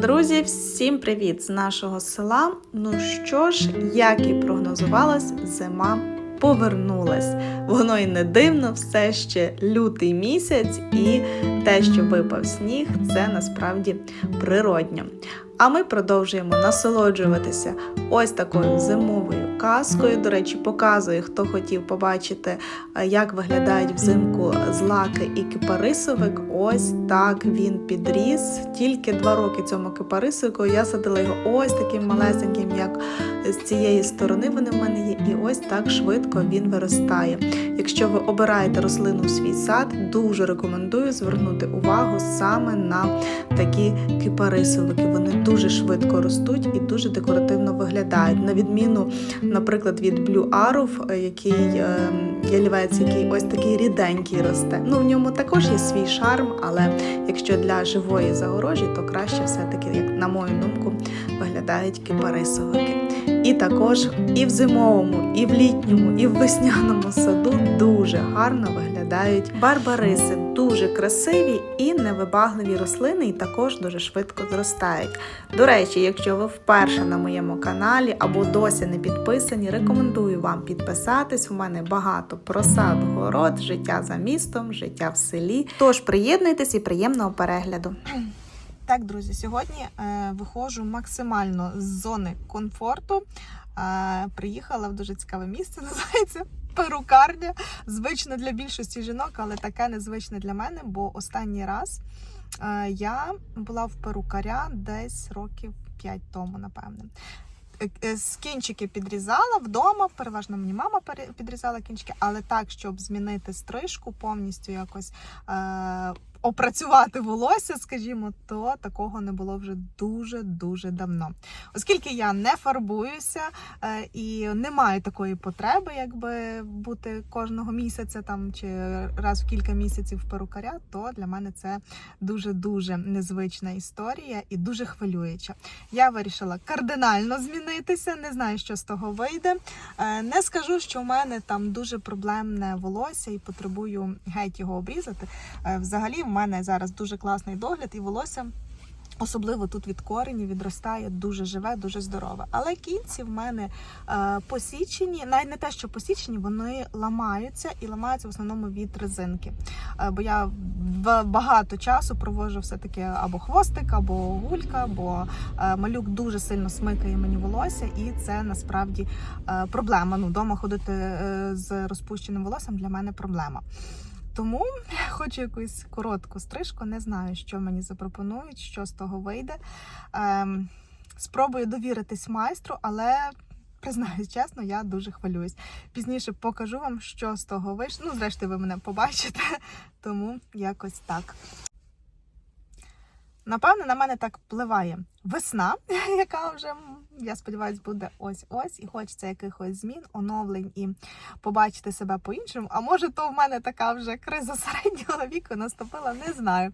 Друзі, всім привіт з нашого села. Ну що ж, як і прогнозувалось, зима повернулась. Воно й не дивно, все ще лютий місяць, і те, що випав сніг, це насправді природньо. А ми продовжуємо насолоджуватися ось такою зимовою казкою. До речі, показую, хто хотів побачити, е, як виглядають взимку злаки і кипарисовик. Ось так він підріс. Тільки два роки цьому кипарисовику. Я садила його ось таким малесеньким, як з цієї сторони вони в мене є, і ось так швидко він виростає. Якщо ви обираєте рослину у свій сад, дуже рекомендую звернути увагу саме на такі кипарисовики. Вони дуже швидко ростуть і дуже декоративно виглядають. На відміну, наприклад, від Blue Arrow, який е, ялівець, який ось такий ріденький росте. Ну в ньому також є свій шарм, але якщо для живої загорожі, то краще все-таки, як на мою думку, виглядають кипарисовики. І також і в зимовому, і в літньому, і в весняному саду дуже гарно виглядають барбариси, дуже красиві і невибагливі рослини, і також дуже швидко зростають. До речі, якщо ви вперше на моєму каналі або досі не підписані, рекомендую вам підписатись. У мене багато про сад, город, життя за містом, життя в селі. Тож приєднуйтесь і приємного перегляду. Так, друзі, сьогодні е, виходжу максимально з зони комфорту. Е, приїхала в дуже цікаве місце, називається перукарня. Звичне для більшості жінок, але таке незвичне для мене, бо останній раз е, я була в перукаря десь років 5 тому, напевне. Е, е, кінчики підрізала вдома, переважно мені мама підрізала кінчики, але так, щоб змінити стрижку, повністю якось е- опрацювати волосся, скажімо, то такого не було вже дуже-дуже давно. Оскільки я не фарбуюся е, і не маю такої потреби, якби бути кожного місяця там чи раз в кілька місяців перукаря, то для мене це дуже-дуже незвична історія і дуже хвилююча. Я вирішила кардинально змінитися. Не знаю, що з того вийде. Е, Не скажу, що в мене там дуже проблемне волосся і потребую геть його обрізати. Е, Взагалі, мене зараз дуже класний догляд і волосся. Особливо тут від коренів відростає дуже живе, дуже здорове. Але кінці в мене е, посічені, навіть не те, що посічені, вони ламаються і ламаються в основному від резинки. Е, бо я в- багато часу проводжу все-таки або хвостик, або гулька, бо е, малюк дуже сильно смикає мені волосся, і це насправді е, проблема. Ну, вдома ходити е, з розпущеним волоссям для мене проблема. Тому хочу якусь коротку стрижку, не знаю, що мені запропонують, що з того вийде. Ем, спробую довіритись майстру, але признаюсь чесно, я дуже хвилююсь. Пізніше покажу вам, що з того вийшло. Ну, зрештою, ви мене побачите, тому якось так. Напевно, на мене так впливає весна, яка вже, я сподіваюся, буде ось-ось, і хочеться якихось змін, оновлень і побачити себе по-іншому. А може, то в мене така вже криза середнього віку наступила, не знаю.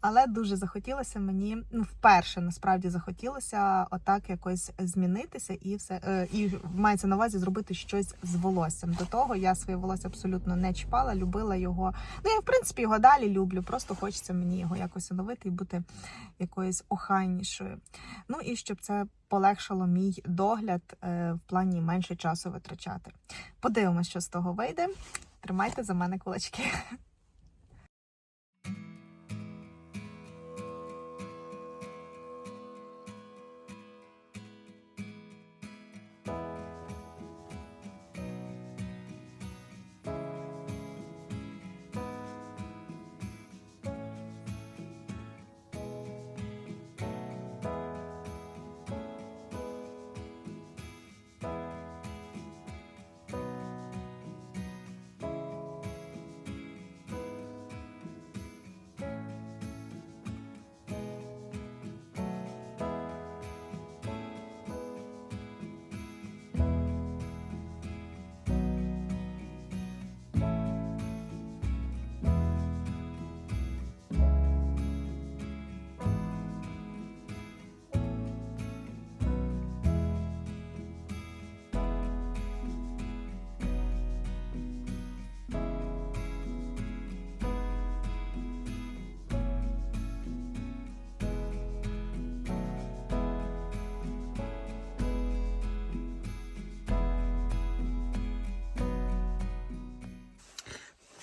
Але дуже захотілося мені, ну, вперше насправді захотілося отак якось змінитися і все е, і мається на увазі зробити щось з волоссям. До того я своє волосся абсолютно не чіпала, любила його. Ну я в принципі його далі люблю. Просто хочеться мені його якось оновити і бути якоюсь охайнішою. Ну і щоб це полегшило мій догляд е, в плані менше часу витрачати. Подивимось, що з того вийде. Тримайте за мене кулачки.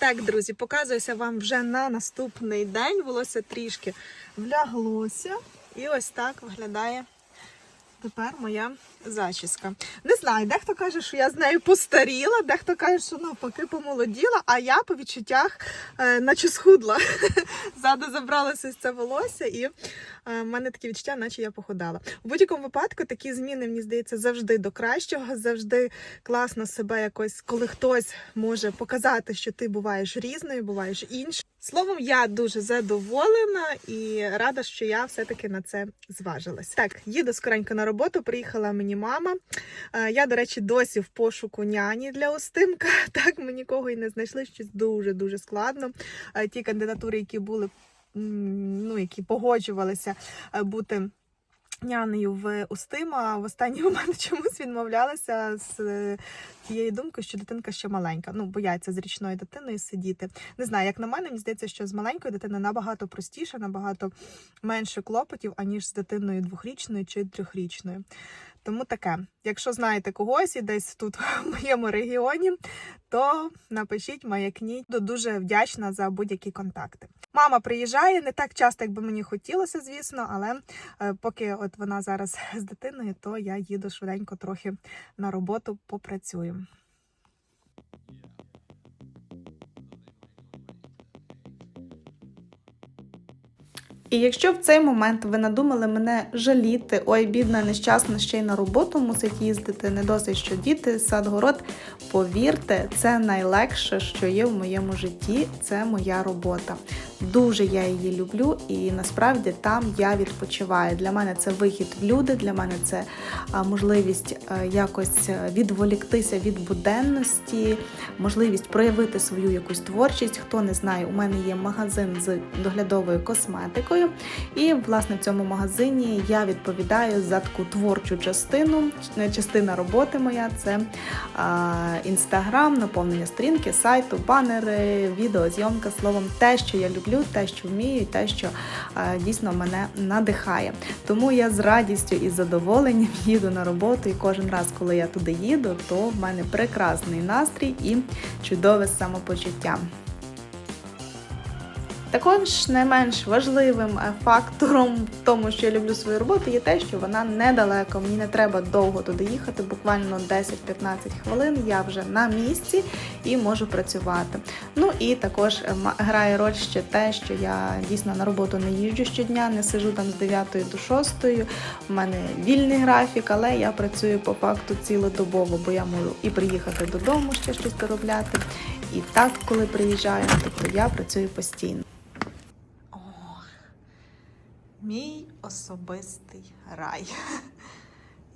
Так, друзі, показуюся вам вже на наступний день. Волосся трішки вляглося. І ось так виглядає тепер моя зачіска. Не знаю, дехто каже, що я з нею постаріла, дехто каже, що навпаки помолоділа, а я по відчуттях е, наче схудла. Ззаду забралося це волосся, і е, в мене такі відчуття, наче я похудала. У будь-якому випадку такі зміни, мені здається, завжди до кращого, завжди класно себе якось, коли хтось може показати, що ти буваєш різною, буваєш іншою. Словом, я дуже задоволена і рада, що я все-таки на це зважилась. Так, їду скоренько на роботу. Приїхала мені мама. Е, Я, до речі, досі в пошуку няні для Остимка. Так, ми нікого і не знайшли. Щось дуже дуже складно. Е, Ті кандидатури, які були, ну які погоджувалися е, бути. Нянею в Устима в останній момент чомусь відмовлялася з е, тієї думки, що дитинка ще маленька. Ну, бояться з річною дитиною сидіти. Не знаю, як на мене, мені здається, що з маленькою дитиною набагато простіше, набагато менше клопотів, аніж з дитиною двохрічною чи трьохрічною. Тому таке, якщо знаєте когось і десь тут в моєму регіоні, то напишіть, маякніть. Буду дуже вдячна за будь-які контакти. Мама приїжджає не так часто, як би мені хотілося, звісно, але е, поки от вона зараз з дитиною, то я їду швиденько трохи на роботу попрацюю. І якщо в цей момент ви надумали мене жаліти, ой, бідна, нещасна, ще й на роботу мусить їздити, не досить, що діти, сад, город, повірте, це найлегше, що є в моєму житті, це моя робота. Дуже я її люблю, і насправді там я відпочиваю. Для мене це вихід в люди, для мене це можливість якось е, відволіктися від буденності, можливість проявити свою якусь творчість. Хто не знає, у мене є магазин з доглядовою косметикою, і власне в цьому магазині я відповідаю за таку творчу частину. Е, Частина роботи моя це інстаграм, наповнення сторінки, сайту, банери, відеозйомка, словом, те, що я люблю, те, що вмію, те, що е, дійсно мене надихає. Тому я з радістю і задоволенням їду на роботу, і кожен раз, коли я туди їду, то в мене прекрасний настрій і чудове самопочуття. Також не менш важливим е, фактором в тому, що я люблю свою роботу, є те, що вона недалеко. Мені не треба довго туди їхати, буквально 10-15 хвилин. Я вже на місці і можу працювати. Ну і також е, грає роль ще те, що я дійсно на роботу не їжджу щодня, не сижу там з 9 до 6. У мене вільний графік, але я працюю по факту цілодобово, бо я можу і приїхати додому ще щось доробляти. І так, коли приїжджаю, тобто я працюю постійно. Мій особистий рай.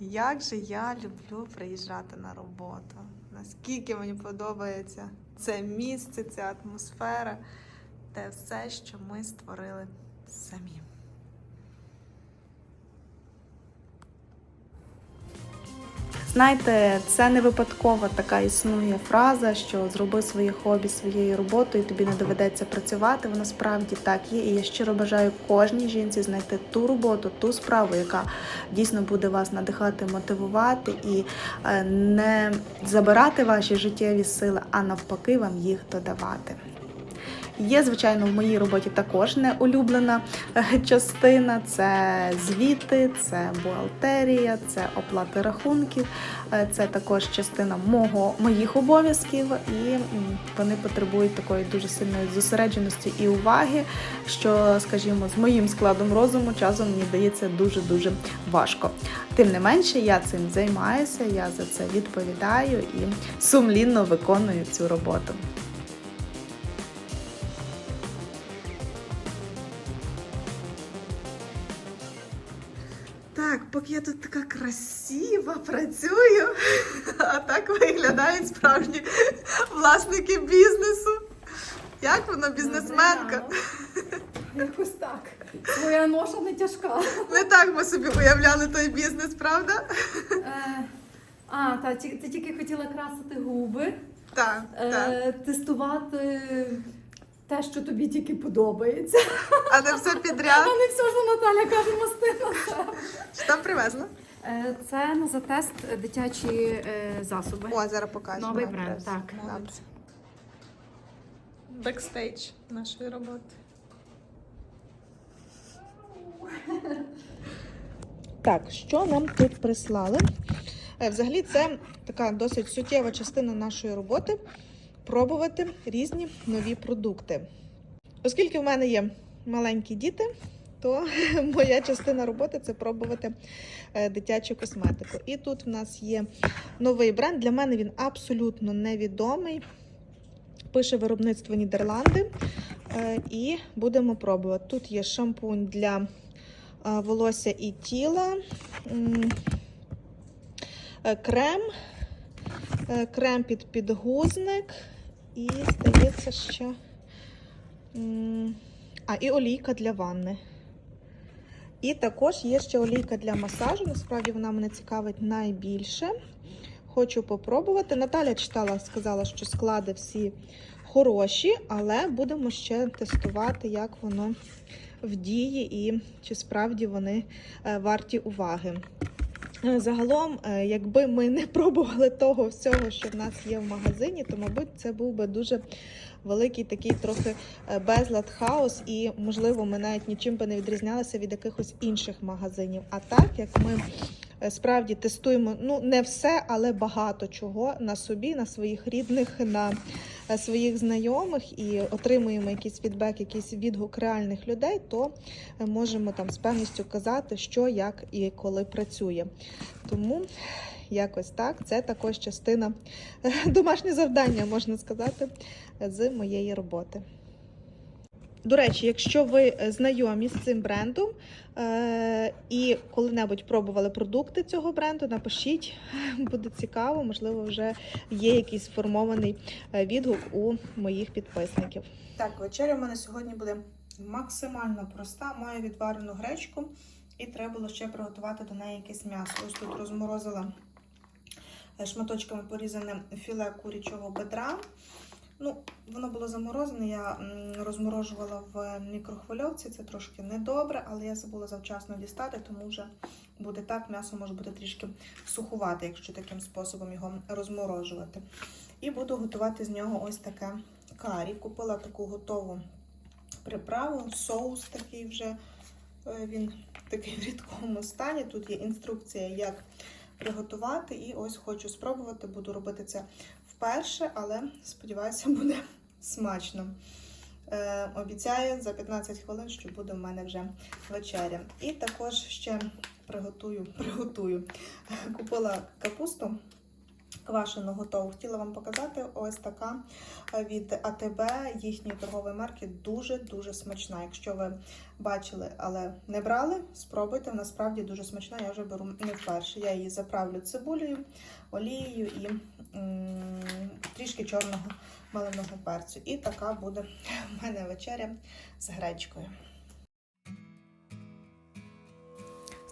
Як же я люблю приїжджати на роботу. Наскільки мені подобається це місце, ця атмосфера, те все, що ми створили самі. Знаєте, це не випадково така існує фраза, що зроби своє хобі своєю роботою, тобі не доведеться працювати. Воно справді так є. І я щиро бажаю кожній жінці знайти ту роботу, ту справу, яка дійсно буде вас надихати, мотивувати і е, не забирати ваші життєві сили, а навпаки, вам їх додавати. Є, звичайно, в моїй роботі також не улюблена е, частина. Це звіти, це бухгалтерія, це оплати рахунків. Е, Це також частина мого моїх обов'язків, і вони потребують такої дуже сильної зосередженості і уваги, що, скажімо, з моїм складом розуму часом мені дається дуже дуже важко. Тим не менше, я цим займаюся, я за це відповідаю і сумлінно виконую цю роботу. Так, поки я тут така красива працюю, а так виглядають справжні власники бізнесу. Як воно, бізнесменка? Якось так. Твоя ноша не тяжка. Не так ми собі уявляли той бізнес, правда? Е, а, та, ти тільки хотіла красити губи, Так, так. е, тестувати те, що тобі тільки подобається. А не все А підряд. не все, що Наталя каже, мости на себе. Що там привезла? Е, Це на затест дитячі е, засоби. О, зараз покажу. Новий бренд, так. Бекстейдж нашої роботи. Так, що нам тут прислали? Е, Взагалі, це така досить суттєва частина нашої роботи пробувати різні нові продукти. Оскільки в мене є маленькі діти, то моя частина роботи це пробувати е, дитячу косметику. І тут в нас є новий бренд. Для мене він абсолютно невідомий. Пише виробництво Нідерланди. Е, І будемо пробувати. Тут є шампунь для е, волосся і тіла, крем, крем під підгузник і, здається, ще. А, і олійка для ванни. І також є ще олійка для масажу. Насправді вона мене цікавить найбільше. Хочу попробувати. Наталя читала, сказала, що склади всі хороші, але будемо ще тестувати, як воно в дії і чи справді вони е, варті уваги. Е, Загалом, е, якби ми не пробували того всього, що в нас є в магазині, то, мабуть, це був би дуже великий такий трохи е, безлад, хаос, і, можливо, ми навіть нічим би не відрізнялися від якихось інших магазинів. А так, як ми справді тестуємо ну не все, але багато чого на собі, на своїх рідних, на своїх знайомих і отримуємо якийсь фідбек, якийсь відгук реальних людей, то е, можемо там з певністю казати, що, як і коли працює. Тому якось так, це також частина е, домашнє завдання, можна сказати, з моєї роботи. До речі, якщо ви е, знайомі з цим брендом е- і коли-небудь пробували продукти цього бренду, напишіть, буде цікаво, можливо, вже є якийсь сформований е, відгук у моїх підписників. Так, вечеря в мене сьогодні буде максимально проста. Маю відварену гречку, і треба було ще приготувати до неї якесь м'ясо. Ось тут розморозила е, шматочками порізане філе курячого бедра. Ну, воно було заморозене, я розморожувала в мікрохвильовці. Це трошки недобре, але я забула завчасно дістати, тому вже буде так. М'ясо може бути трішки сухувати, якщо таким способом його розморожувати. І буду готувати з нього ось таке карі. Купила таку готову приправу, соус такий вже. е, Він такий в рідкому стані. Тут є інструкція, як приготувати. І ось хочу спробувати. Буду робити це вперше, але сподіваюся, буде смачно. Е, обіцяю за 15 хвилин, що буде в мене вже вечеря. І також ще приготую, приготую. Купила капусту квашену готову. Хотіла вам показати ось така е, від АТБ їхньої торгової марки. Дуже-дуже смачна. Якщо ви бачили, але не брали, спробуйте. Вона справді дуже смачна. Я вже беру не вперше. Я її заправлю цибулею, олією і м, трішки чорного маленого перцю. І така буде в мене вечеря з гречкою.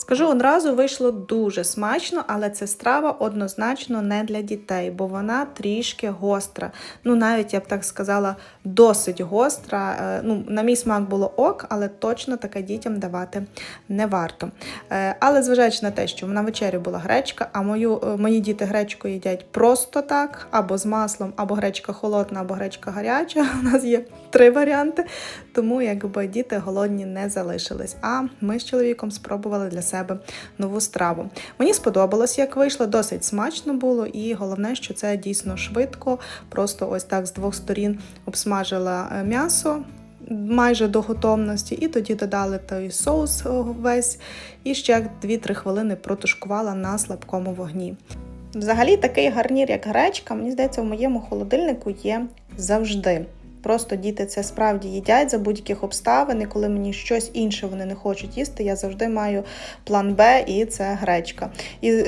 Скажу одразу, вийшло дуже смачно, але ця страва однозначно не для дітей, бо вона трішки гостра. Ну, навіть я б так сказала, досить гостра. Е, Ну, на мій смак було ок, але точно таке дітям давати не варто. Е, Але зважаючи на те, що на вечері була гречка, а мою, е, мої діти гречку їдять просто так, або з маслом, або гречка холодна, або гречка гаряча. У нас є три варіанти. Тому якби діти голодні не залишились. А ми з чоловіком спробували для себе нову страву. Мені сподобалось, як вийшло, досить смачно було, і головне, що це дійсно швидко. Просто ось так з двох сторін обсмажила е, м'ясо. Майже до готовності, і тоді додали той соус весь, і ще 2-3 хвилини протушкувала на слабкому вогні. Взагалі, такий гарнір, як гречка, мені здається, в моєму холодильнику є завжди. Просто діти це справді їдять за будь-яких обставин, і коли мені щось інше вони не хочуть їсти, я завжди маю план Б, і це гречка. І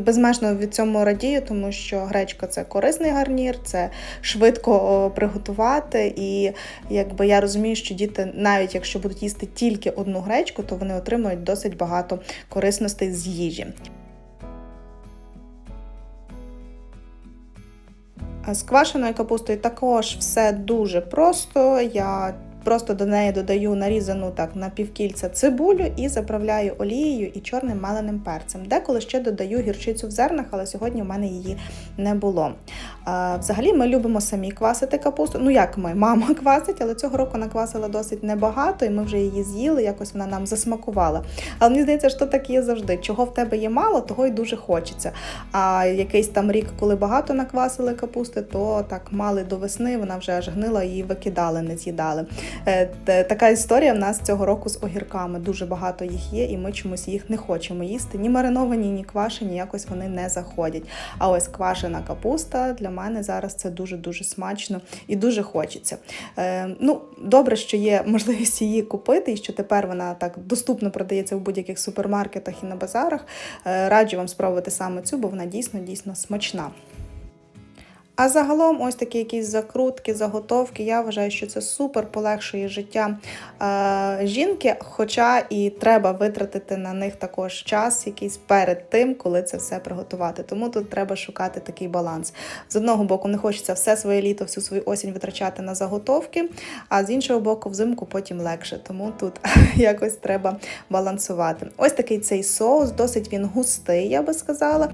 безмежно від цьому радію, тому що гречка це корисний гарнір, це швидко приготувати. І якби я розумію, що діти, навіть якщо будуть їсти тільки одну гречку, то вони отримують досить багато корисностей з їжі. З квашеною капустою також все дуже просто. Я Просто до неї додаю нарізану так на півкільця цибулю і заправляю олією і чорним маленим перцем. Деколи ще додаю гірчицю в зернах, але сьогодні в мене її не було. Взагалі, ми любимо самі квасити капусту. Ну як ми, мама квасить, але цього року наквасила досить небагато, і ми вже її з'їли. Якось вона нам засмакувала. Але мені здається, що так є завжди. Чого в тебе є мало, того й дуже хочеться. А якийсь там рік, коли багато наквасили капусти, то так мали до весни, вона вже аж гнила її викидали, не з'їдали. Е, Така історія в нас цього року з огірками. Дуже багато їх є, і ми чомусь їх не хочемо їсти. Ні мариновані, ні квашені, якось вони не заходять. А ось квашена капуста для мене зараз це дуже дуже смачно і дуже хочеться. Е, ну, добре, що є можливість її купити, і що тепер вона так доступно продається в будь-яких супермаркетах і на базарах. Е, раджу вам спробувати саме цю, бо вона дійсно дійсно смачна. А загалом, ось такі якісь закрутки, заготовки. Я вважаю, що це супер полегшує життя е, жінки, хоча і треба витратити на них також час, якийсь перед тим, коли це все приготувати. Тому тут треба шукати такий баланс. З одного боку, не хочеться все своє літо, всю свою осінь витрачати на заготовки, а з іншого боку, взимку потім легше. Тому тут якось треба балансувати. Ось такий цей соус, досить він густий, я би сказала.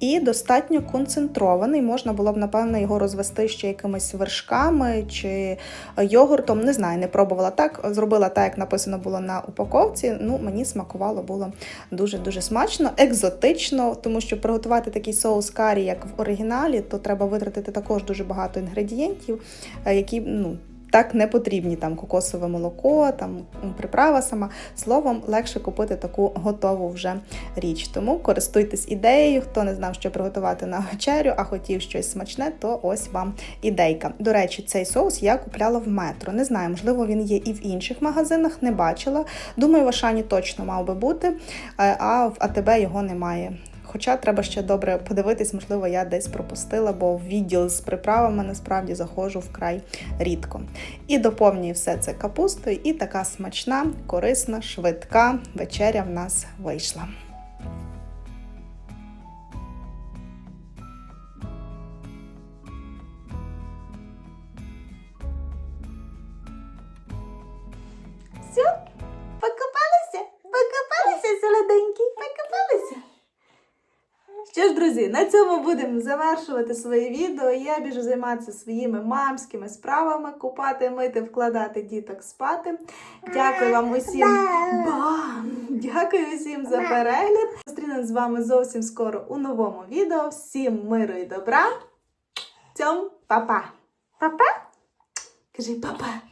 І достатньо концентрований. Можна було б, напевно, його розвести ще якимись вершками чи йогуртом. Не знаю, не пробувала так. Зробила так, як написано було на упаковці. Ну, мені смакувало було дуже-дуже смачно, екзотично, тому що приготувати такий соус карі, як в оригіналі, то треба витратити також дуже багато інгредієнтів, е, які ну. Так не потрібні там кокосове молоко, там приправа сама. Словом, легше купити таку готову вже річ. Тому користуйтесь ідеєю. Хто не знав, що приготувати на вечерю, а хотів щось смачне, то ось вам ідейка. До речі, цей соус я купляла в метро. Не знаю, можливо, він є і в інших магазинах, не бачила. Думаю, в Ашані точно мав би бути, е, а в АТБ його немає. Хоча треба ще добре подивитись, можливо, я десь пропустила, бо в відділ з приправами насправді заходжу вкрай рідко. І доповнюю все це капустою, і така смачна, корисна, швидка вечеря в нас вийшла. Все, Що ж, друзі, на цьому будемо завершувати своє відео. Я біжу займатися своїми мамськими справами, купати, мити, вкладати діток спати. Дякую вам усім. Бам! Дякую усім за перегляд. Зустрінемось з вами зовсім скоро у новому відео. Всім миру і добра. Цьом, па-па. Па-па? Кажи па-па.